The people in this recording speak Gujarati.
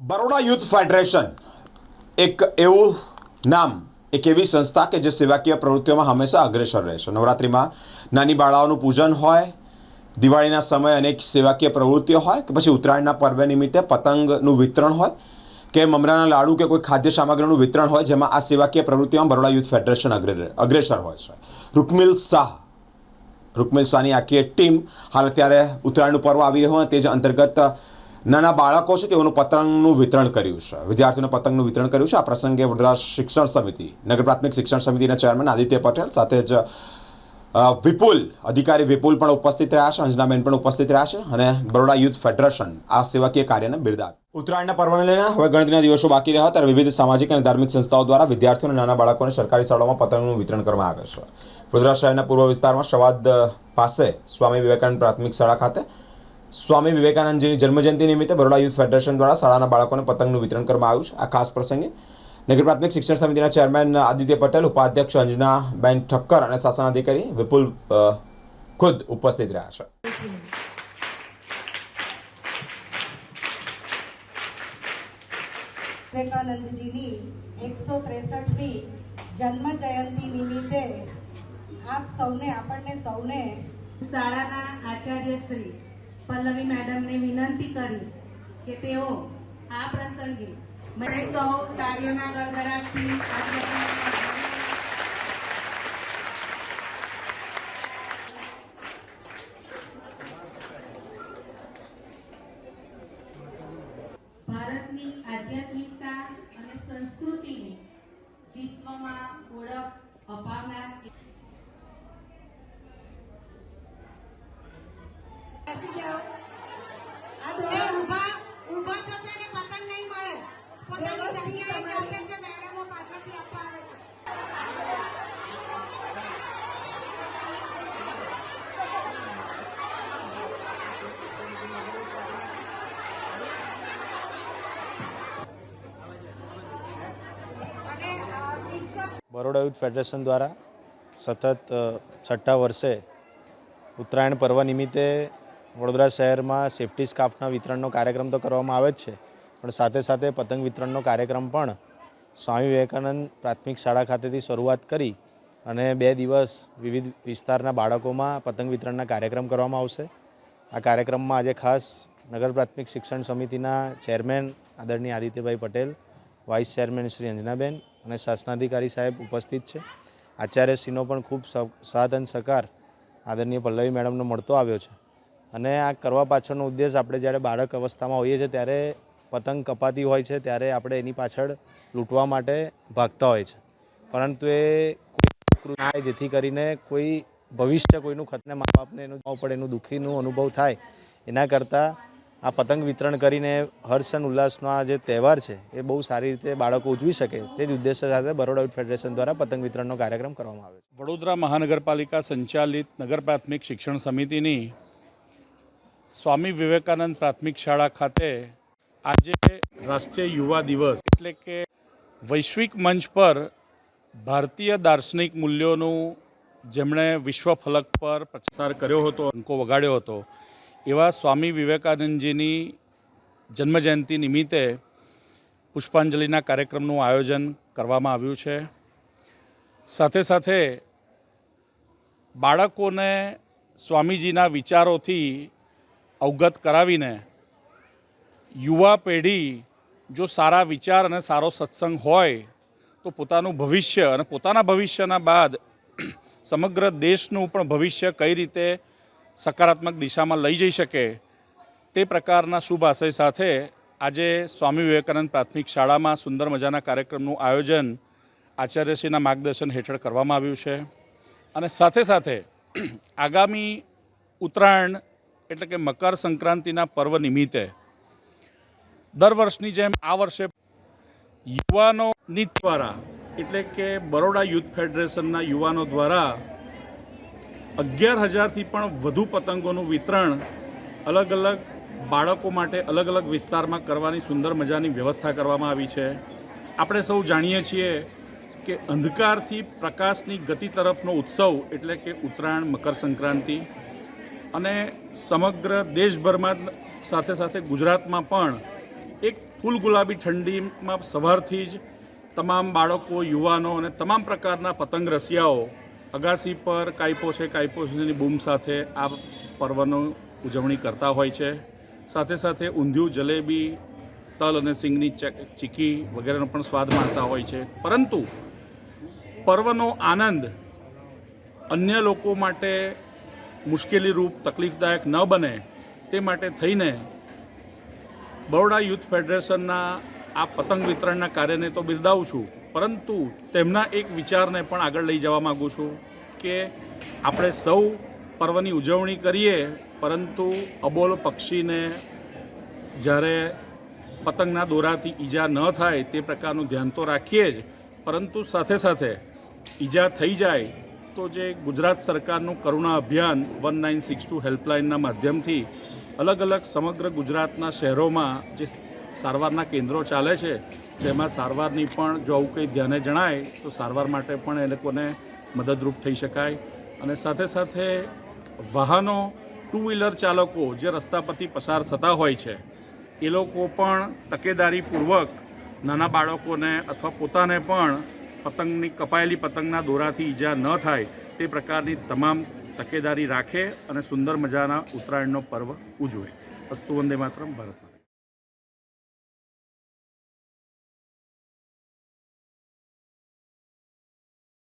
બરોડા યુથ ફેડરેશન એક એવું નામ, એક એવી સંસ્થા કે જે સેવાકીય પ્રવૃત્તિઓમાં હંમેશા અગ્રેસર રહે છે. નવરાત્રિમાં નાની બાળાઓનું પૂજન હોય, દિવાળીના સમયે અનેક સેવાકીય પ્રવૃત્તિઓ હોય કે પછી ઉત્તરાયણના પર્વ નિમિત્તે પતંગનું વિતરણ હોય કે મમરાના લાડુ કે કોઈ ખાદ્ય સામગ્રીનું વિતરણ હોય જેમાં આ સેવાકીય પ્રવૃત્તિઓમાં બરોડા યુથ ફેડરેશન અગ્રે, અગ્રેસર હોય છે. રૂકમિલ શાહ, રૂકમિલ શાહની આખી ટીમ હાલ અત્યારે ઉત્તરાયણનું પર્વ આવી રહ્યું હોય તે જ અંતર્ગત નાના બાળકો છે તેઓનું પતંગનું વિતરણ કર્યું છે. વિદ્યાર્થીઓને પતંગનું વિતરણ કર્યું છે. આ પ્રસંગે વડોદરા શિક્ષણ સમિતિ, નગર પ્રાથમિક શિક્ષણ સમિતિના ચેરમેન આદિત્ય પટેલ સાથે જ વિપુલ, અધિકારી વિપુલ પણ ઉપસ્થિત રહ્યા છે. અંજનાબેન પણ ઉપસ્થિત રહ્યા છે અને બરોડા યુથ ફેડરેશન આ સેવાકીય કાર્યને બિરદાવ્યું ઉત્તરાયણના પર્વને લઈને હવે ગણતરીના દિવસો બાકી રહ્યા ત્યારે વિવિધ સામાજિક અને ધાર્મિક સંસ્થાઓ દ્વારા વિદ્યાર્થીઓ અને નાના બાળકોને સરકારી શાળાઓમાં પતંગનું વિતરણ કરવામાં આવે છે. વડોદરા શહેરના પૂર્વ વિસ્તારમાં સવાદ પાસે સ્વામી વિવેકાનંદ પ્રાથમિક શાળા ખાતે સ્વામી વિવેકાનંદજીની જન્મજયંતિ નિમિત્તે બરોડા યુથ ફેડરેશન દ્વારા શાળાના બાળકોને પતંગનું વિતરણ કરવામાં આવ્યું છે. આ ખાસ પ્રસંગે નગર પ્રાથમિક શિક્ષણ સમિતિના ચેરમેન આદિત્ય પટેલ, ઉપાધ્યક્ષ અંજનાબેન ઠક્કર અને શાસનાધિકારી વિપુલ ખુદ ઉપસ્થિત રહ્યા છે. વિવેકાનંદજીની એકસો ત્રેસઠમી જન્મ જયંતિ નિમિત્તે આપ સૌને, આપણને સૌને શાળાના આચાર્ય શ્રી પલ્લવી મેડમને વિનંતી કરીશ કે તેઓ આ પ્રસંગે મને સૌ તાળીઓના ગળગડાટથી ભારતની આધ્યાત્મિકતા અને સંસ્કૃતિને વિશ્વમાં ઓળખ અપાવનાર એ ઊભા ઊભા થશે ને પતંગ નહીં મળે પોતાની જગ્યાએ જ આપે છે મેડમો પાછળથી આપવા આવે છે અને અ, શિક્ષક બરોડા યુથ ફેડરેશન દ્વારા સતત છઠ્ઠા વર્ષે ઉત્તરાયણ પર્વ નિમિત્તે વડોદરા શહેરમાં સેફટી સ્કાફના વિતરણનો કાર્યક્રમ તો કરવામાં આવે જ છે. પણ સાથે સાથે પતંગ વિતરણનો કાર્યક્રમ પણ સ્વામી વિવેકાનંદ પ્રાથમિક શાળા ખાતેથી શરૂઆત કરી અને બે દિવસ વિવિધ વિસ્તારના બાળકોમાં પતંગ વિતરણના કાર્યક્રમ કરવામાં આવશે. આ કાર્યક્રમમાં આજે ખાસ નગર પ્રાથમિક શિક્ષણ સમિતિના ચેરમેન આદરણીય આદિત્યભાઈ પટેલ, વાઇસ ચેરમેન શ્રી અંજનાબેન અને શાસનાધિકારી સાહેબ ઉપસ્થિત છે. આચાર્યશ્રીનો પણ ખૂબ સાથ અને સહકાર આદરણીય પલ્લવી મેડમનો મળતો આવ્યો છે. અને આ કરવા પાછળનો ઉદ્દેશ આપણે જ્યારે બાળક અવસ્થામાં હોઈએ છીએ ત્યારે પતંગ કપાતી હોય છે ત્યારે આપણે એની પાછળ લૂંટવા માટે ભાગતા હોય છે. પરંતુ એ થાય જેથી કરીને કોઈ ભવિષ્ય કોઈનું ખતને મા બાપને એનું પડે એનું દુઃખીનું અનુભવ થાય એના કરતાં આ પતંગ વિતરણ કરીને હર્ષ અને ઉલ્લાસનો આ જે તહેવાર છે, એ બહુ સારી રીતે બાળકો ઉજવી શકે તે જ ઉદ્દેશ્ય સાથે બરોડા યુથ ફેડરેશન દ્વારા પતંગ વિતરણનો કાર્યક્રમ કરવામાં આવે છે. વડોદરા મહાનગરપાલિકા સંચાલિત નગર પ્રાથમિક શિક્ષણ સમિતિની સ્વામી વિવેકાનંદ પ્રાથમિક શાળા ખાતે આજે રાષ્ટ્રીય યુવા દિવસ એટલે કે વૈશ્વિક મંચ પર ભારતીય દાર્શનિક મૂલ્યોનું જેમણે વિશ્વ ફલક પર પ્રસાર કર્યો હતો, અંકો વગાડ્યો હતો એવા સ્વામી વિવેકાનંદજીની જન્મજયંતિ નિમિત્તે પુષ્પાંજલિના કાર્યક્રમનું આયોજન કરવામાં આવ્યું છે. સાથે સાથે બાળકોને સ્વામીજીના વિચારોથી અવગત કરાવીને યુવા પેઢી જો સારા વિચાર અને સારો સત્સંગ હોય તો પોતાનું ભવિષ્ય અને પોતાના ભવિષ્યના બાદ સમગ્ર દેશનું પણ ભવિષ્ય કઈ રીતે સકારાત્મક દિશામાં લઈ જઈ શકે તે પ્રકારના શુભ આશય સાથે આજે સ્વામી વિવેકાનંદ પ્રાથમિક શાળામાં સુંદર મજાના કાર્યક્રમનું આયોજન આચાર્યશ્રીના માર્ગદર્શન હેઠળ કરવામાં આવ્યું છે. અને સાથે સાથે આગામી ઉત્તરાયણ એટલે કે મકર સંક્રાંતિના પર્વ નિમિત્તે દર વર્ષની જેમ આ વર્ષે યુવાનોની દ્વારા એટલે કે બરોડા યુથ ફેડરેશનના યુવાનો દ્વારા અગિયાર હજારથી પણ વધુ પતંગોનું વિતરણ અલગ અલગ બાળકો માટે અલગ અલગ વિસ્તારમાં કરવાની સુંદર મજાની વ્યવસ્થા કરવામાં આવી છે. આપણે સૌ જાણીએ છીએ કે અંધકારથી પ્રકાશની ગતિ તરફનો ઉત્સવ એટલે કે ઉત્તરાયણ મકર સંક્રાંતિ અને સમગ્ર દેશભરમાં સાથે સાથે ગુજરાતમાં પણ એક ફૂલ ગુલાબી ઠંડીમાં સવારથી જ તમામ બાળકો, યુવાનો અને તમામ પ્રકારના પતંગ રસિયાઓ અગાસી પર કાયપો છે, કાયપો બૂમ સાથે આ પર્વનો ઉજવણી કરતા હોય છે. સાથે સાથે ઊંધિયું, જલેબી, તલ અને સિંગની ચીકી વગેરેનો પણ સ્વાદ માણતા હોય છે. પરંતુ પર્વનો આનંદ અન્ય લોકો માટે મુશ્કેલીરૂપ તકલીફદાયક ન બને તે માટે થઈને બરોડા યુથ ફેડરેશનના આ પતંગ વિતરણના કાર્યને તો બિરદાવું છું, પરંતુ તેમના એક વિચારને પણ આગળ લઈ જવા માગું છું કે આપણે સૌ પર્વની ઉજવણી કરીએ, પરંતુ અબોલ પક્ષીને જ્યારે પતંગના દોરાથી ઈજા ન થાય તે પ્રકારનું ધ્યાન તો રાખીએ જ, પરંતુ સાથે સાથે ઈજા થઈ જાય તો જે ગુજરાત સરકારનું કરુણા અભિયાન વન નાઇન સિક્સ ટુ હેલ્પલાઇનના માધ્યમથી અલગ અલગ સમગ્ર ગુજરાતના શહેરોમાં જે સારવારના કેન્દ્રો ચાલે છે, તેમાં સારવારની પણ જો આવું કંઈ ધ્યાને જણાય, તો સારવાર માટે પણ એ લોકોને મદદરૂપ થઈ શકાય અને સાથે સાથે વાહનો ટુ વ્હીલર ચાલકો જે રસ્તા પરથી પસાર થતા હોય છે, એ લોકો પણ તકેદારીપૂર્વક નાના બાળકોને અથવા પોતાને પણ પતંગની, કપાયેલી પતંગના દોરાથી ઈજા ન થાય, તે પ્રકારની તમામ તકેદારી રાખે અને સુંદર મજાના ઉત્તરાયણનો પર્વ ઉજવે અસ્તુ વંદે માતરમ, ભારત.